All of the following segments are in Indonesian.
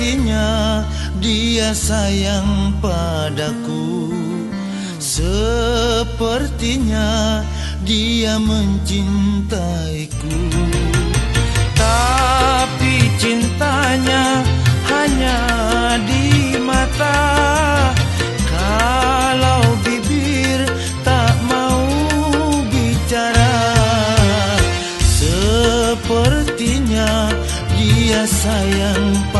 Sepertinya dia sayang padaku. Sepertinya dia mencintaiku. Tapi cintanya hanya di mata. Kalau bibir tak mau bicara Sepertinya dia sayang padaku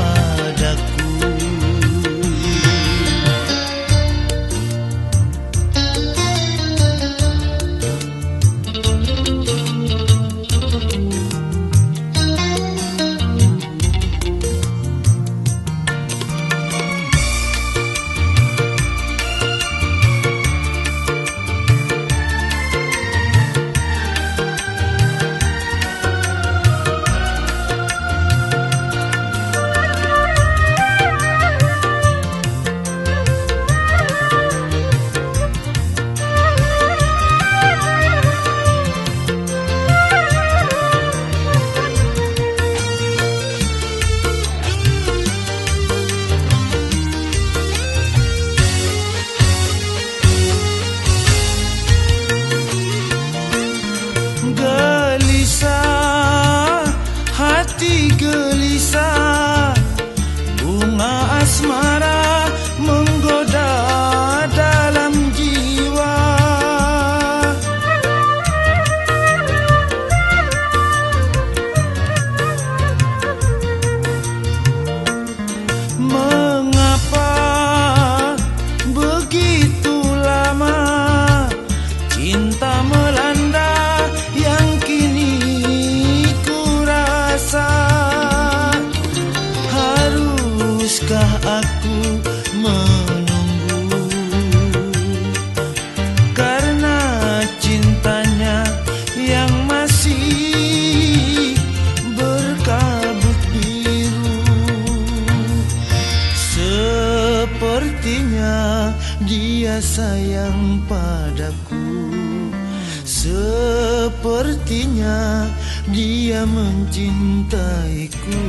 Sepertinya dia sayang padaku. Sepertinya dia mencintaiku